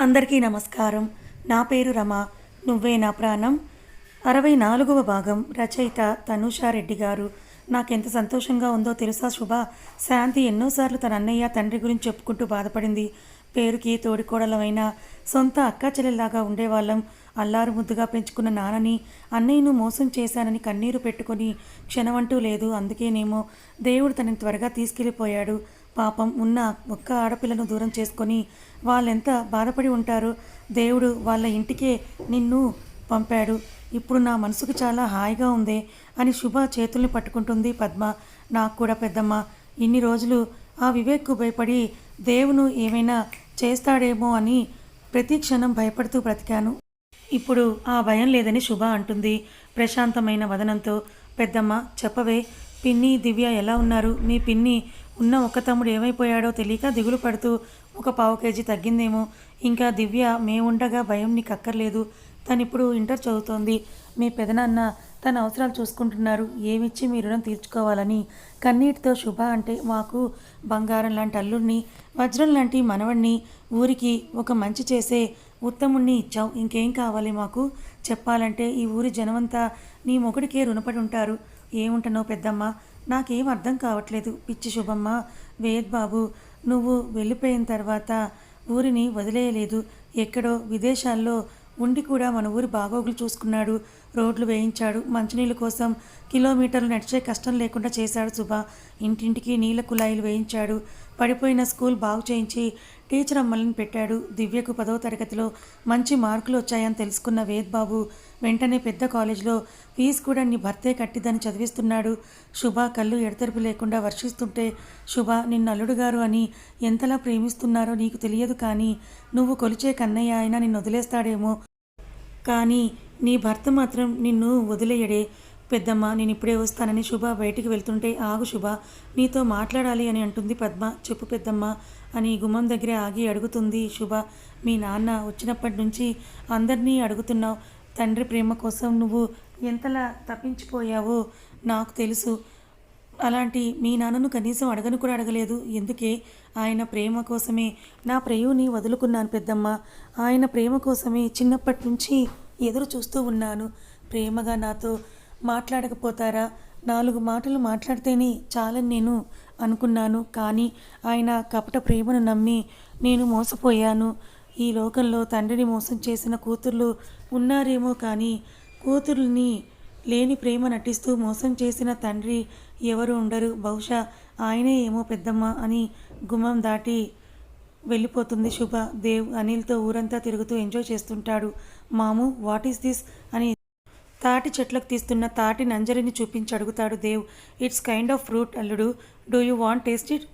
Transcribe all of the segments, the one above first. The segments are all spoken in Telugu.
అందరికీ నమస్కారం. నా పేరు రమ. నువ్వే నా ప్రాణం. అరవై నాలుగవ భాగం. రచయిత తనుషారెడ్డి గారు. నాకెంత సంతోషంగా ఉందో తెలుసా శుభ? శాంతి ఎన్నోసార్లు తన అన్నయ్య తండ్రి గురించి చెప్పుకుంటూ బాధపడింది. పేరుకి తోడికోడలమైన సొంత అక్క చెల్లెల్లాగా ఉండేవాళ్ళం. అల్లారు ముద్దుగా పెంచుకున్న నాన్నని అన్నయ్యను మోసం చేశానని కన్నీరు పెట్టుకొని క్షణమంటూ లేదు. అందుకేనేమో దేవుడు తనని త్వరగా తీసుకెళ్ళిపోయాడు. పాపం ఉన్న ఒక్క ఆడపిల్లను దూరం చేసుకొని వాళ్ళెంత బాధపడి ఉంటారో? దేవుడు వాళ్ళ ఇంటికే నిన్ను పంపాడు. ఇప్పుడు నా మనసుకు చాలా హాయిగా ఉంది అని శుభ చేతుల్ని పట్టుకుంటుంది పద్మ. నాకు కూడా పెద్దమ్మ ఇన్ని రోజులు ఆ వివేక్కు భయపడి దేవును ఏమైనా చేస్తాడేమో అని ప్రతి క్షణం భయపడుతూ బ్రతికాను. ఇప్పుడు ఆ భయం లేదని శుభ అంటుంది ప్రశాంతమైన వదనంతో. పెద్దమ్మ చెప్పవే పిన్ని దివ్య ఎలా ఉన్నారు? మీ పిన్ని ఉన్న ఒక్క తమ్ముడు ఏమైపోయాడో తెలియక దిగులు పడుతూ ఒక పావు కేజీ తగ్గిందేమో. ఇంకా దివ్య మేముండగా భయం నీకు అక్కర్లేదు. తను ఇప్పుడు ఇంటర్ చదువుతోంది. మీ పెదనాన్న తన అవసరాలు చూసుకుంటున్నారు. ఏమిచ్చి మీ రుణం తీర్చుకోవాలని? కన్నీటితో శుభ అంటే మాకు బంగారం లాంటి అల్లుడిని వజ్రం లాంటి మనవణ్ణి ఊరికి ఒక మంచి చేసే ఉత్తముణ్ణి ఇచ్చావు. ఇంకేం కావాలి మాకు? చెప్పాలంటే ఈ ఊరి జనమంతా నీ మొగుడికే రుణపడి ఉంటారు. ఏముంటనో పెద్దమ్మ. నాకేం అర్థం కావట్లేదు పిచ్చి శుభమ్మ. వేద్ బాబు నువ్వు వెళ్ళిపోయిన తర్వాత ఊరిని వదిలేయలేదు. ఎక్కడో విదేశాల్లో ఉండి కూడా మన ఊరి బాగోగులు చూసుకున్నాడు. రోడ్లు వేయించాడు. మంచినీళ్ళ కోసం కిలోమీటర్లు నడిచే కష్టం లేకుండా చేశాడు సుభ. ఇంటింటికి నీళ్ళ కుళాయిలు వేయించాడు. పడిపోయిన స్కూల్ బాగు చేయించి టీచర్ అమ్మల్ని పెట్టాడు. దివ్యకు పదవ తరగతిలో మంచి మార్కులు వచ్చాయని తెలుసుకున్న వేద్బాబు వెంటనే పెద్ద కాలేజీలో ఫీజు కూడా నీ భర్తే కట్టిదని చదివిస్తున్నాడు. శుభ కళ్ళు ఎడతెరుపు లేకుండా వర్షిస్తుంటే శుభ నిన్ను అల్లుడు గారు అని ఎంతలా ప్రేమిస్తున్నారో నీకు తెలియదు కానీ నువ్వు కొలిచే కన్నయ్య ఆయన నిన్ను వదిలేస్తాడేమో. కానీ నీ భర్త మాత్రం నిన్ను వదిలేయడే. పెద్దమ్మ నేను ఇప్పుడే వస్తానని శుభ బయటికి వెళ్తుంటే ఆగు శుభ నీతో మాట్లాడాలి అని అంటుంది పద్మ. చెప్పు పెద్దమ్మ అని గుమ్మం దగ్గరే ఆగి అడుగుతుంది. శుభ మీ నాన్న వచ్చినప్పటి నుంచి అందరినీ అడుగుతున్నావు. తండ్రి ప్రేమ కోసం నువ్వు ఎంతలా తప్పించిపోయావో నాకు తెలుసు. అలాంటి మీ నాన్నను కనీసం అడగను కూడా అడగలేదు. ఎందుకే? ఆయన ప్రేమ కోసమే. నా ప్రేయుని వదులుకున్నాను పెద్దమ్మ. ఆయన ప్రేమ కోసమే చిన్నప్పటి నుంచి ఎదురు చూస్తూ ఉన్నాను. ప్రేమగా నాతో మాట్లాడకపోతారా? నాలుగు మాటలు మాట్లాడితేనే చాలని నేను అనుకున్నాను కానీ ఆయన కపట ప్రేమను నమ్మి నేను మోసపోయాను. ఈ లోకంలో తండ్రిని మోసం చేసిన కూతుర్లు ఉన్నారేమో కానీ కూతుర్ని లేని ప్రేమ నటిస్తూ మోసం చేసిన తండ్రి ఎవరు ఉండరు. బహుశా ఆయనే ఏమో పెద్దమ్మ అని గుమ్మం దాటి వెళ్ళిపోతుంది శుభ. దేవ్ అనిల్తో ఊరంతా తిరుగుతూ ఎంజాయ్ చేస్తుంటాడు. మాము వాట్ ఈస్ దిస్? అని తాటి చెట్లకు తీస్తున్న తాటి నంజరిని చూపించి అడుగుతాడు Dev. It's kind of fruit అల్లుడు. Do you want taste it?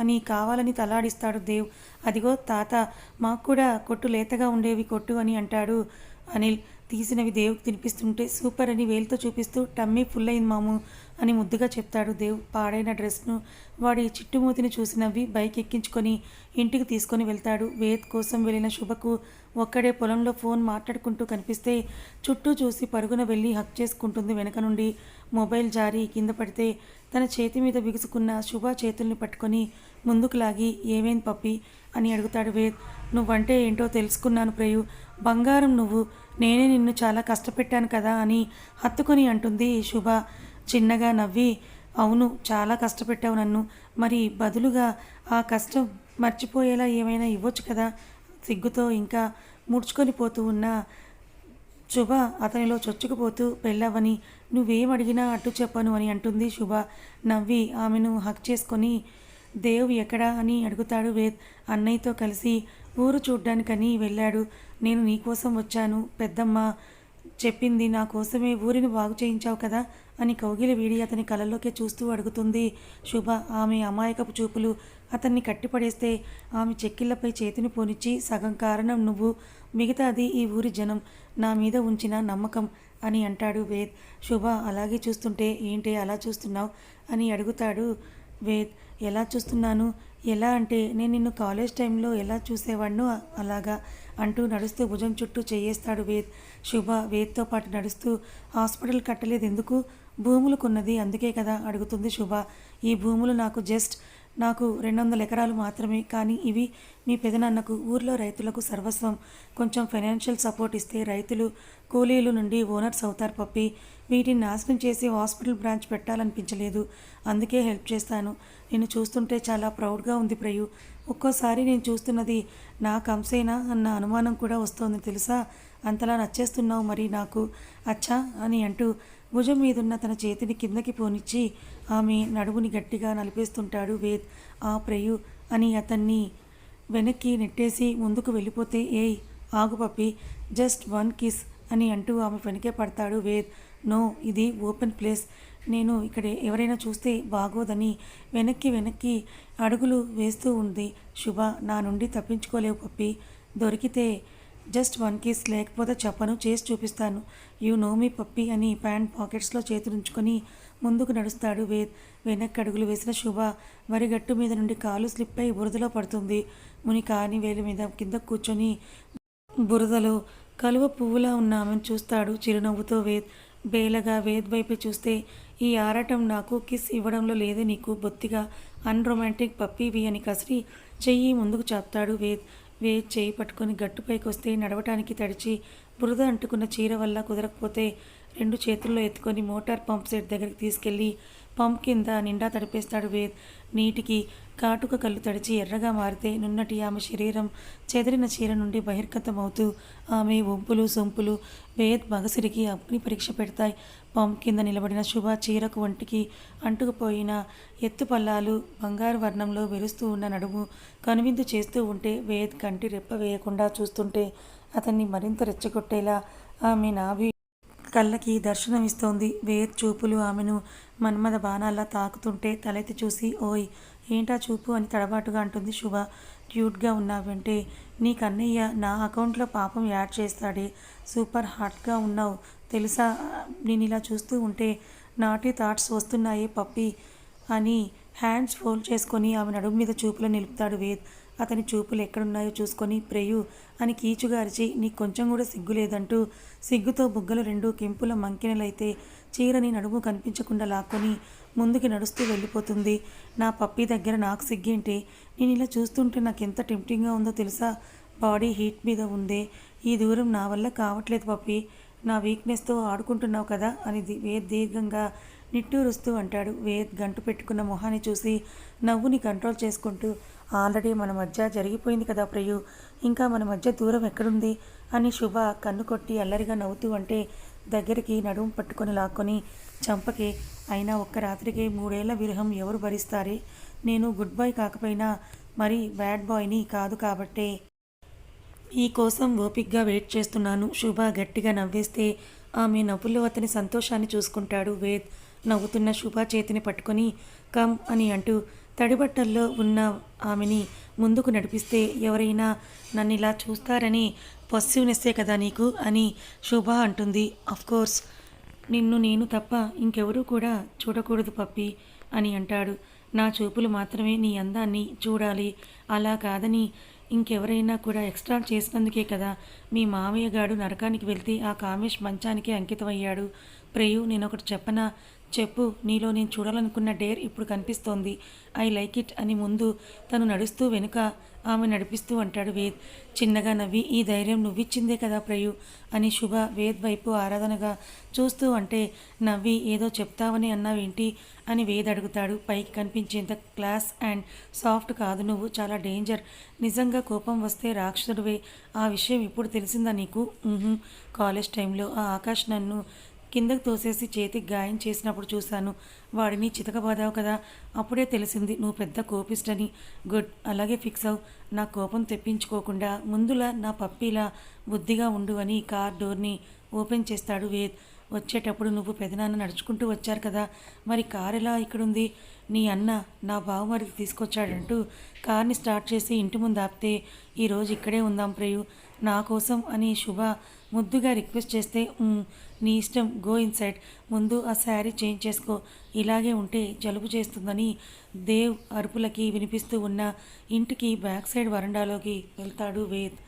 అని కావాలని తలాడిస్తాడు దేవ్. అదిగో తాత మాకు కూడా కొట్టు లేతగా ఉండేవి కొట్టు అని అంటాడు అనిల్. తీసినవి దేవుకి తినిపిస్తుంటే సూపర్ అని వేలుతో చూపిస్తూ టమ్మీ ఫుల్ అయింది మాము. అని ముద్దుగా చెప్తాడు దేవ్. పాడైన డ్రెస్ను వాడి చిట్టుమూతిని చూసినవి బైక్ ఎక్కించుకొని ఇంటికి తీసుకొని వెళ్తాడు. వేద్ కోసం వెళ్ళిన శుభకు ఒక్కడే పొలంలో ఫోన్ మాట్లాడుకుంటూ కనిపిస్తే చుట్టూ చూసి పరుగున వెళ్ళి హక్ చేసుకుంటుంది. వెనక నుండి మొబైల్ జారి కింద పడితే తన చేతి మీద బిగుసుకున్న శుభ చేతుల్ని పట్టుకొని ముందుకు లాగి ఏమేం పప్పి? అని అడుగుతాడు వేద్ నువ్వంటే ఏంటో తెలుసుకున్నాను ప్రేయు. బంగారం నువ్వు. నేనే నిన్ను చాలా కష్టపెట్టాను కదా అని హత్తుకొని అంటుంది శుభ. చిన్నగా నవ్వి అవును చాలా కష్టపెట్టావు నన్ను. మరి బదులుగా ఆ కష్టం మర్చిపోయేలా ఏమైనా ఇవ్వచ్చు కదా సిగ్గుతో ఇంకా ముడుచుకొని పోతూ ఉన్న శుభ అతనిలో చొచ్చుకుపోతూ పెళ్ళవని. నువ్వేం అడిగినా అట్టు చెప్పను అని అంటుంది శుభ. నవ్వి ఆమెను హక్ చేసుకొని దేవ్ ఎక్కడా? అని అడుగుతాడు వేద్. అన్నయ్యతో కలిసి ఊరు చూడ్డానికని వెళ్ళాడు. నేను నీకోసం వచ్చాను పెద్దమ్మ. చెప్పింది నా కోసమే ఊరిని బాగు చేయించావు కదా అని కౌగిలి వీడి అతని కళ్ళలోకే చూస్తూ అడుగుతుంది. శుభ ఆమె అమాయకపు చూపులు అతన్ని కట్టిపడేస్తే ఆమె చెక్కిళ్ళపై చేతిని పోనిచ్చి సగం కారణం నువ్వు మిగతాది ఈ ఊరి జనం నా మీద ఉంచిన నమ్మకం అని అంటాడు వేద్. శుభ అలాగే చూస్తుంటే ఏంటి అలా చూస్తున్నావు? అని అడుగుతాడు వేద్. ఎలా చూస్తున్నాను? ఎలా అంటే నేను నిన్ను కాలేజ్ టైంలో ఎలా చూసేవాడినో అలాగా అంటూ నడుస్తూ భుజం చుట్టూ చేయేస్తాడు వేద్. శుభ వేద్తో పాటు నడుస్తూ హాస్పిటల్ కట్టలేదు ఎందుకు భూములు కొన్నది అందుకే కదా అడుగుతుంది శుభ. ఈ భూములు నాకు జస్ట్ నాకు రెండు వందల ఎకరాలు మాత్రమే కానీ ఇవి మీ పెదనాన్నకు ఊర్లో రైతులకు సర్వస్వం. కొంచెం ఫైనాన్షియల్ సపోర్ట్ ఇస్తే రైతులు కూలీలు నుండి ఓనర్స్ అవుతారు పప్పి. వీటిని నాశనం చేసి హాస్పిటల్ బ్రాంచ్ పెట్టాలనిపించలేదు. అందుకే హెల్ప్ చేస్తాను. నేను చూస్తుంటే చాలా ప్రౌడ్గా ఉంది ప్రయు. ఒక్కోసారి నేను చూస్తున్నది నా కంసేనా అన్న అనుమానం కూడా వస్తోంది తెలుసా? అంతలా నచ్చేస్తున్నావు మరి నాకు. అచ్చా అని అంటూ భుజం మీదున్న తన చేతిని కిందకి పోనిచ్చి ఆమె నడుముని గట్టిగా నలిపేస్తుంటాడు వేద్. ఆ ప్రయు అని అతన్ని వెనక్కి నెట్టేసి ముందుకు వెళ్ళిపోతే ఏయ్ ఆగు పప్పి జస్ట్ వన్ కిస్ అని అంటూ ఆమె వెనకే పడతాడు వేద్. నో ఇది ఓపెన్ ప్లేస్. నేను ఇక్కడ ఎవరైనా చూస్తే బాగోదని వెనక్కి వెనక్కి అడుగులు వేస్తూ ఉంది. శుభ నా నుండి తప్పించుకోలేవు పప్పి. దొరికితే జస్ట్ వన్ కిస్ లేకపోతే చెప్పను చేసి చూపిస్తాను. యూ నో మీ పప్పి అని ప్యాంట్ పాకెట్స్లో చేతులుంచుకొని ముందుకు నడుస్తాడు. వేద్ వెనక్కి అడుగులు వేసిన శుభ వరిగట్టు మీద నుండి కాలు స్లిప్ అయి బురదలో పడుతుంది. ముని కాని వేలు మీద కింద కూర్చొని బురదలో కలువ పువ్వులా ఉన్న ఆమెను చూస్తాడు. చిరునవ్వుతో వేద్ బేలగా వేద్ వైపు చూస్తే ఈ ఆరాటం నాకు కిస్ ఇవ్వడంలో లేదే. నీకు బొత్తిగా అన్రొమాంటిక్ పప్పీవి అని కసిరి చెయ్యి ముందుకు చాపుతాడు వేద్ వేద్ చేయి పట్టుకొని గట్టుపైకి వస్తే నడవటానికి తడిచి బురద అంటుకున్న చీర వల్ల కుదరకపోతే రెండు చేతుల్లో ఎత్తుకొని మోటార్ పంప్ సెట్ దగ్గరికి తీసుకెళ్ళి పంప్ కింద నిండా తడిపేస్తాడు వేద్. నీటికి కాటుక కళ్ళు తడిచి ఎర్రగా మారితే నున్నటి ఆమె శరీరం చెదిరిన చీర నుండి బహిర్గతమవుతూ ఆమె ఒంపులు సొంపులు వేద్ మగసిరికి అగ్ని పరీక్ష పెడతాయి. పంప్ కింద నిలబడిన శుభ చీరకు ఒంటికి అంటుకుపోయిన ఎత్తు పల్లాలు బంగారు వర్ణంలో వెలుస్తూ ఉన్న నడుము కనువిందు చేస్తూ ఉంటే వేద్ కంటి రెప్ప వేయకుండా చూస్తుంటే అతన్ని మరింత రెచ్చగొట్టేలా ఆమె నాభి కళ్ళకి దర్శనమిస్తోంది. వేద్ చూపులు ఆమెను మన్మద బాణాల్లా తాకుతుంటే తలెత్తి చూసి ఓయ్ ఏంటా చూపు అని తడబాటుగా అంటుంది శుభ. క్యూట్గా ఉన్నావంటే నీ కన్నయ్య నా అకౌంట్లో పాపం యాడ్ చేస్తాడే. సూపర్ హాట్గా ఉన్నావు. తెలుసా? నేను ఇలా చూస్తూ ఉంటే నాటి థాట్స్ వస్తున్నాయే పప్పి అని హ్యాండ్స్ ఫోల్డ్ చేసుకొని ఆమె నడుము మీద చూపులు నిలుపుతాడు వేద్ అతని చూపులు ఎక్కడున్నాయో చూసుకొని ప్రేయు అని కీచుగా అరిచి నీకు కొంచెం కూడా సిగ్గు లేదంటూ సిగ్గుతో బుగ్గలు రెండు కెంపుల మంకినలైతే చీరని నడుము కనిపించకుండా లాక్కొని ముందుకి నడుస్తూ వెళ్ళిపోతుంది. నా పప్పి దగ్గర నాకు సిగ్గేంటి? నేను ఇలా చూస్తుంటే నాకు ఎంత టెంప్టింగ్గా ఉందో తెలుసా? బాడీ హీట్ మీద ఉందే. ఈ దూరం నా వల్ల కావట్లేదు పప్పి. నా వీక్నెస్తో ఆడుకుంటున్నావు కదా? అని వేద్ దీర్ఘంగా నిట్టూరుస్తూ అంటాడు. వేద్ గంటు పెట్టుకున్న మొహాన్ని చూసి నవ్వుని కంట్రోల్ చేసుకుంటూ ఆల్రెడీ మన మధ్య జరిగిపోయింది కదా ప్రియు. ఇంకా మన మధ్య దూరం ఎక్కడుంది? అని శుభ కన్ను కొట్టి అల్లరిగా నవ్వుతూ అంటే దగ్గరికి నడుము పట్టుకొని లాక్కొని చంపకి అయినా ఒక్క రాత్రికి మూడేళ్ళ విరహం ఎవరు భరిస్తారే? నేను గుడ్ బాయ్ కాకపోయినా మరి బ్యాడ్ బాయ్ని కాదు కాబట్టే. ఈ కోసం ఓపిక్గా వెయిట్ చేస్తున్నాను. శుభ గట్టిగా నవ్వేస్తే ఆమె నవ్వుల్లో అతని సంతోషాన్ని చూసుకుంటాడు. వేద్ నవ్వుతున్న శుభ చేతిని పట్టుకొని కమ్ అని అంటూ తడిబట్టల్లో ఉన్న ఆమెని ముందుకు నడిపిస్తే ఎవరైనా నన్ను ఇలా చూస్తారని పొస్సివ్నెస్సే కదా నీకు అని శుభ అంటుంది. కోర్స్ నిన్ను నేను తప్ప ఇంకెవరూ కూడా చూడకూడదు పప్పి అని అంటాడు. నా చూపులు మాత్రమే నీ అందాన్ని చూడాలి. అలా కాదని ఇంకెవరైనా కూడా ఎక్స్ట్రా చేసినందుకే కదా మీ మామయ్య గాడు నరకానికి వెళ్తే ఆ కామేష్ మంచానికి అంకితమయ్యాడు. ప్రియు నేను ఒకటి చెప్పనా? చెప్పు నీలో నేను చూడాలనుకున్న డేర్ ఇప్పుడు కనిపిస్తోంది. ఐ లైక్ ఇట్ అని ముందు తను నడుస్తూ వెనుక ఆమె నడిపిస్తూ అంటాడు వేద్. చిన్నగా నవ్వి ఈ ధైర్యం నువ్విచ్చిందే కదా ప్రయు అని శుభ వేద్ వైపు ఆరాధనగా చూస్తూ అంటే నవ్వి ఏదో చెప్తావని అన్నావేంటి? అని వేద్ అడుగుతాడు. పైకి కనిపించేంత క్లాస్ అండ్ సాఫ్ట్ కాదు నువ్వు చాలా డేంజర్. నిజంగా కోపం వస్తే రాక్షసుడివే. ఆ విషయం ఇప్పుడు తెలిసిందా నీకు? కాలేజ్ టైంలో ఆ ఆకాష్ నన్ను కిందకు తోసేసి చేతికి గాయం చేసినప్పుడు చూశాను. వాడిని చితకబాదావు కదా అప్పుడే తెలిసింది నువ్వు పెద్ద కోపిస్టని. గుడ్ అలాగే ఫిక్స్ అవు. నా కోపం తెప్పించుకోకుండా ముందులా నా పప్పీలా బుద్ధిగా ఉండు అని కార్ డోర్ని ఓపెన్ చేస్తాడు వేద్. వచ్చేటప్పుడు నువ్వు పెదనాన్న నడుచుకుంటూ వచ్చారు కదా మరి కార్ ఎలా ఇక్కడుంది? నీ అన్న నా బావమరిది తీసుకొచ్చాడంటూ కార్ని స్టార్ట్ చేసి ఇంటి ముందు ఆపితే ఈరోజు ఇక్కడే ఉందాం ప్రేయు. నా కోసం అని శుభ ముద్దుగా రిక్వెస్ట్ చేస్తే నీ ఇష్టం గో ఇన్సైడ్ ముందు ఆ శారీ చేంజ్ చేసుకో. ఇలాగే ఉంటే జలుబు చేస్తుందని దేవ్ అరుపులకి వినిపిస్తూ ఉన్న ఇంటికి బ్యాక్ సైడ్ వరండాలోకి వెళ్తాడు వేద్.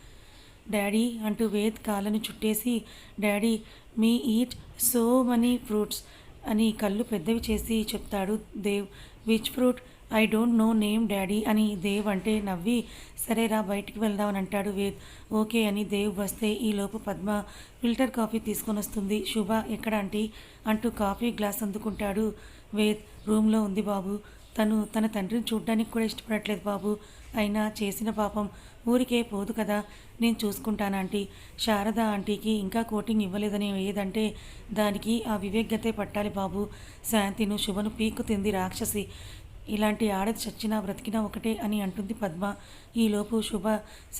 డాడీ అంటూ వేద్ కాళ్ళని చుట్టేసి daddy me eat so many fruits అని కళ్ళు పెద్దవి చేసి చెప్తాడు Dev. Which fruit I don't know name daddy అని దేవ్ అంటే నవ్వి సరేరా బయటికి వెళ్దామని అంటాడు వేద్. ఓకే అని దేవ్ వస్తే ఈలోపు పద్మ ఫిల్టర్ కాఫీ తీసుకొని వస్తుంది. శుభ ఎక్కడ ఆంటీ? అంటూ కాఫీ గ్లాస్ అందుకుంటాడు వేద్. రూమ్లో ఉంది బాబు. తను తన తండ్రిని చూడ్డానికి కూడా ఇష్టపడట్లేదు బాబు. అయినా చేసిన పాపం ఊరికే పోదు కదా. నేను చూసుకుంటాను ఆంటీ. శారద ఆంటీకి ఇంకా కోటింగ్ ఇవ్వలేదని ఏదంటే దానికి ఆ వివేగ్యతే పట్టాలి బాబు. శాంతిను శుభను పీకు తింది రాక్షసి. ఇలాంటి ఆడది చచ్చినా బ్రతికినా ఒకటే అని అంటుంది పద్మ. ఈలోపు శుభ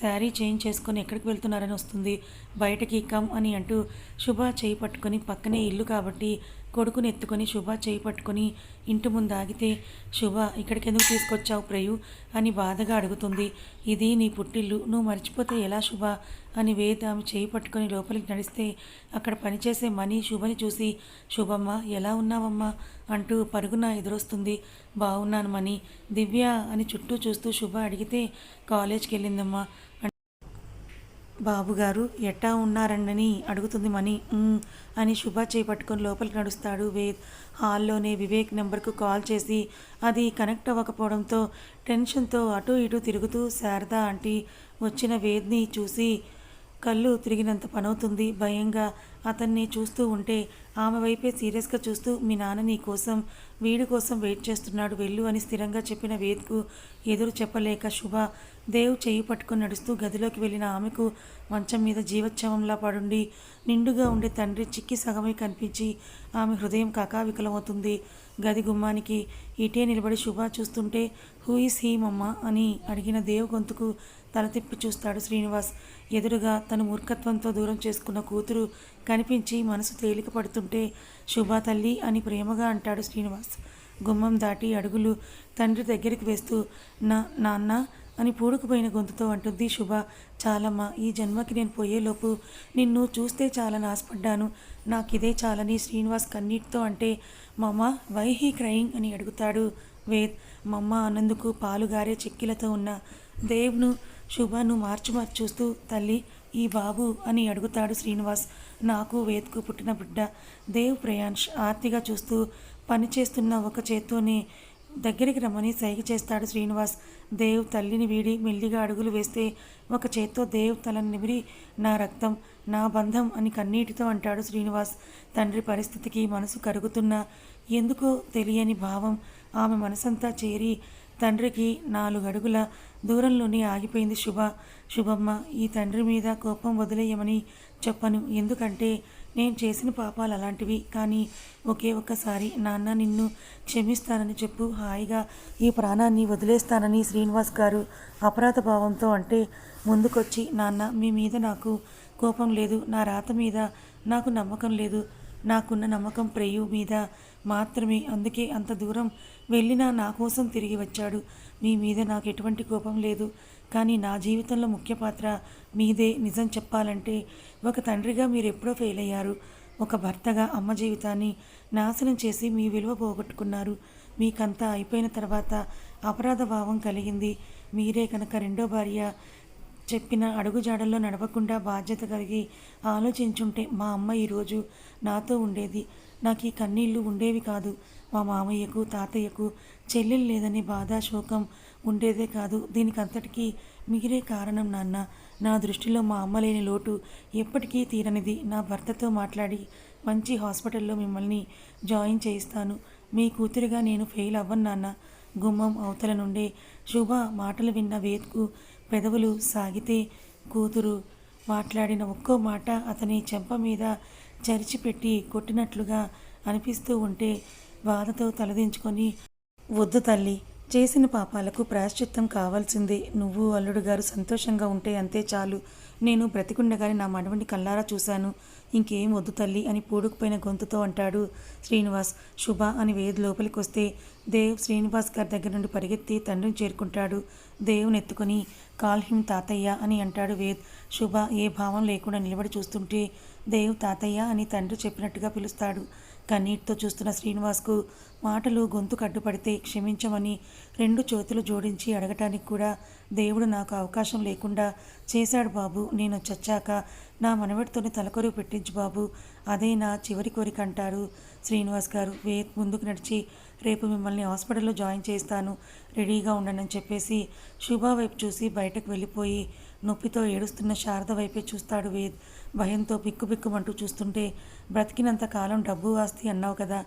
శారీ చేంజ్ చేసుకొని ఎక్కడికి వెళ్తున్నారని వస్తుంది. బయటకి కమ్ అని అంటూ శుభ చేయి పట్టుకొని పక్కనే ఇల్లు కాబట్టి కొడుకుని ఎత్తుకొని శుభ చేయి పట్టుకొని ఇంటి ముందు ఆగితే శుభ ఇక్కడికి ఎందుకు తీసుకొచ్చావు ప్రయు? అని బాధగా అడుగుతుంది. ఇది నీ పుట్టిల్లు నువ్వు మర్చిపోతే ఎలా శుభ? అని వేద ఆమె చేయి పట్టుకొని లోపలికి నడిస్తే అక్కడ పనిచేసే మనీ శుభని చూసి శుభమ్మ ఎలా ఉన్నావమ్మా? అంటూ పరుగున ఎదురొస్తుంది. బాగున్నాను మనీ. దివ్య అని చుట్టూ చూస్తూ శుభ అడిగితే కాలేజ్కి వెళ్ళిందమ్మా బాబుగారు ఎట్టా ఉన్నారండని అడుగుతుంది మణి. అని శుభ చేపట్టుకొని లోపలికి నడుస్తాడు వేద్. హాల్లోనే వివేక్ నెంబర్కు కాల్ చేసి అది కనెక్ట్ అవ్వకపోవడంతో టెన్షన్తో అటు ఇటు తిరుగుతూ శారద ఆంటీ వచ్చిన వేద్ని చూసి కళ్ళు తిరిగినంత పనవుతుంది. భయంగా అతన్ని చూస్తూ ఉంటే ఆమె వైపే సీరియస్గా చూస్తూ మీ నాన్న నీ కోసం వీడి కోసం వెయిట్ చేస్తున్నాడు వెళ్ళు అని స్థిరంగా చెప్పిన వేద్కు ఎదురు చెప్పలేక శుభ దేవ్ చేయి పట్టుకుని నడుస్తూ గదిలోకి వెళ్ళిన ఆమెకు మంచం మీద జీవోత్సవంలా పడుండి. నిండుగా ఉండే తండ్రి చిక్కి సగమే కనిపించి ఆమె హృదయం కకావికలమవుతుంది. గది గుమ్మానికి ఇటే నిలబడి శుభ చూస్తుంటే హూ ఈస్ హీమమ్మ అని అడిగిన దేవ్ గొంతుకు తల తిప్పి చూస్తాడు శ్రీనివాస్. ఎదురుగా తన మూర్ఖత్వంతో దూరం చేసుకున్న కూతురు కనిపించి మనసు తేలిక పడుతుంటే శుభ తల్లి అని ప్రేమగా అంటాడు శ్రీనివాస్. గుమ్మం దాటి అడుగులు తండ్రి దగ్గరికి వేస్తూ నా నాన్న అని పూడుకుపోయిన గొంతుతో అంటుంది శుభ. చాలమ్మ ఈ జన్మకి నేను పోయేలోపు నిన్ను చూస్తే చాలని ఆశపడ్డాను. నాకిదే చాలని శ్రీనివాస్ కన్నీటితో అంటే మమ్మ వై హీ క్రయింగ్ అని అడుగుతాడు వేద్. మమ్మ అన్నందుకు పాలుగారే చెక్కిలతో ఉన్న దేవ్ను శుభను మార్చి మార్చి చూస్తూ తల్లి ఈ బాబు అని అడుగుతాడు శ్రీనివాస్. నాకు వేద్కు పుట్టిన బిడ్డ దేవ్ ప్రయాంష్ ఆర్తిగా చూస్తూ పనిచేస్తున్న ఒక చేత్తోనే దగ్గరికి రమ్మని సైగ చేస్తాడు శ్రీనివాస్. దేవ్ తల్లిని వీడి మెల్లిగా అడుగులు వేస్తే ఒక చేత్తో దేవ్ తలని నిమిరి నా రక్తం నా బంధం అని కన్నీటితో అంటాడు శ్రీనివాస్. తండ్రి పరిస్థితికి మనసు కరుగుతున్నా ఎందుకో తెలియని భావం ఆమె మనసంతా చేరి తండ్రికి నాలుగు అడుగుల దూరంలోనే ఆగిపోయింది శుభ. శుభమ్మ ఈ తండ్రి మీద కోపం వదిలేయమని చెప్పను. ఎందుకంటే నేను చేసిన పాపాలు అలాంటివి. కానీ ఒకే ఒక్కసారి నాన్న నిన్ను క్షమిస్తానని చెప్పు. హాయిగా ఈ ప్రాణాన్ని వదిలేస్తానని శ్రీనివాస్ గారు అపరాధ భావంతో అంటే ముందుకొచ్చి నాన్న మీ మీద నాకు కోపం లేదు. నా రాత మీద నాకు నమ్మకం లేదు. నాకున్న నమ్మకం ప్రేయు మీద మాత్రమే. అందుకే అంత దూరం వెళ్ళినా నా కోసం తిరిగి వచ్చాడు. మీ మీద నాకు ఎటువంటి కోపం లేదు. కానీ నా జీవితంలో ముఖ్య పాత్ర మీదే నిజం చెప్పాలంటే ఒక తండ్రిగా మీరు ఎప్పుడో ఫెయిల్ అయ్యారు ఒక భర్తగా అమ్మ జీవితాన్ని నాశనం చేసి మీ విలువ పోగొట్టుకున్నారు. మీకంతా అయిపోయిన తర్వాత అపరాధ భావం కలిగింది. మీరే కనుక రెండో భార్య చెప్పిన అడుగుజాడల్లో నడవకుండా బాధ్యత కలిగి ఆలోచించుంటే మా అమ్మ ఈరోజు నాతో ఉండేది. నాకు ఈ కన్నీళ్ళు ఉండేవి కాదు. మా మామయ్యకు తాతయ్యకు చెల్లెలు లేదనే బాధ శోకం ఉండేదే కాదు. దీనికి అంతటికీ మిగిలే కారణం నాన్న. నా దృష్టిలో మా అమ్మ లేని లోటు ఎప్పటికీ తీరనిది. నా భర్తతో మాట్లాడి మంచి హాస్పిటల్లో మిమ్మల్ని జాయిన్ చేయిస్తాను. మీ కూతురిగా నేను ఫెయిల్ అవ్వను నాన్న. గుమ్మం అవతల నుండే శుభ మాటలు విన్న వేద్కు పెదవులు సాగితే కూతురు మాట్లాడిన ఒక్కో మాట అతని చెంప మీద చరిచిపెట్టి కొట్టినట్లుగా అనిపిస్తూ ఉంటే బాధతో తలదించుకొని వద్దు తల్లి చేసిన పాపాలకు ప్రాశ్చిత్తం కావాల్సిందే. నువ్వు అల్లుడు గారు సంతోషంగా ఉంటే అంతే చాలు. నేను బ్రతికుండగానే నా మనవడిని కల్లారా చూశాను. ఇంకేం వద్దు తల్లి అని పూడుకుపోయిన గొంతుతో అంటాడు శ్రీనివాస్. శుభ అని వేద్ లోపలికి వస్తే దేవ్ శ్రీనివాస్ గారి దగ్గర నుండి పరిగెత్తి తండ్రిని చేరుకుంటాడు. దేవుని ఎత్తుకొని కాల్ హిమ్ తాతయ్య అని అంటాడు వేద్. శుభ ఏ భావం లేకుండా నిలబడి చూస్తుంటే దేవ్ తాతయ్య అని తండ్రి చెప్పినట్టుగా పిలుస్తాడు. కన్నీటితో చూస్తున్న శ్రీనివాస్కు మాటలు గొంతు కడ్డుపడితే క్షమించమని రెండు చేతులు జోడించి అడగటానికి కూడా దేవుడు నాకు అవకాశం లేకుండా చేశాడు బాబు నేను చచ్చాక నా మనవడితోనే తలకొరువు పెట్టించు బాబు అదే నా చివరి కోరిక అంటారు శ్రీనివాస్ గారు. వేద్ ముందుకు నడిచి రేపు మిమ్మల్ని హాస్పిటల్లో జాయిన్ చేస్తాను రెడీగా ఉండనని చెప్పేసి శుభ వైపు చూసి బయటకు వెళ్ళిపోయి నొప్పితో ఏడుస్తున్న శారద వైపే చూస్తాడు వేద్. భయంతో బిక్కుబిక్కుమంటూ చూస్తుంటే బ్రతికినంత కాలం డబ్బు ఆస్తి అన్నావు కదా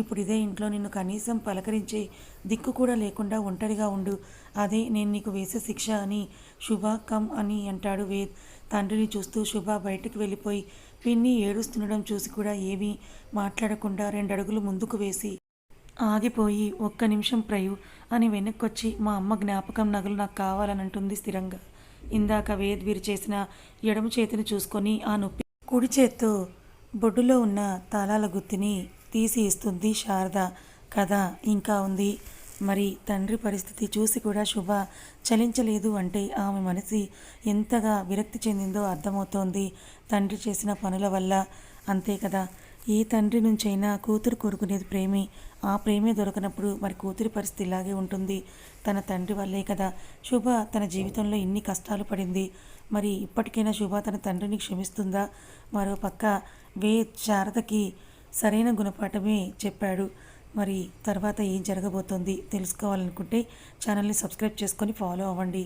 ఇప్పుడు ఇదే ఇంట్లో నిన్ను కనీసం పలకరించే దిక్కు కూడా లేకుండా ఒంటరిగా ఉండు. అదే నేను నీకు వేసే శిక్ష అని శుభ కమ్ అని అంటాడు వేద్. తండ్రిని చూస్తూ శుభ బయటకు వెళ్ళిపోయి పిన్ని ఏడుస్తుండడం చూసి కూడా ఏమీ మాట్లాడకుండా రెండు అడుగులు ముందుకు వేసి ఆగిపోయి ఒక్క నిమిషం ప్రయు అని వెనక్కొచ్చి మా అమ్మ జ్ఞాపకం నగలు నాకు కావాలని అంటుంది స్థిరంగా. ఇందాక వేద్వీరు చేసిన ఎడమ చేతిని చూసుకొని ఆ నొప్పి కుడి చేత్తో బొడ్డులో ఉన్న తాళాల గుత్తిని తీసి ఇస్తుంది శారద. కథ ఇంకా ఉంది. మరి తండ్రి పరిస్థితి చూసి కూడా శుభ చలించలేదు అంటే ఆమె మనసి ఎంతగా విరక్తి చెందిందో అర్థమవుతోంది. తండ్రి చేసిన పనుల వల్ల అంతే కదా. ఏ తండ్రి నుంచైనా కూతురు కోరుకునేది ప్రేమే. ఆ ప్రేమే దొరకనప్పుడు మరి కూతురి పరిస్థితి ఇలాగే ఉంటుంది. తన తండ్రి వల్లే కదా. శుభ తన జీవితంలో ఇన్ని కష్టాలు పడింది. మరి ఇప్పటికైనా శుభ తన తండ్రిని క్షమిస్తుందా? మరో పక్క వే శారదకి సరైన గుణపాఠమే చెప్పాడు. మరి తర్వాత ఏం జరగబోతోంది తెలుసుకోవాలనుకుంటే ఛానల్ని సబ్స్క్రైబ్ చేసుకొని ఫాలో అవ్వండి.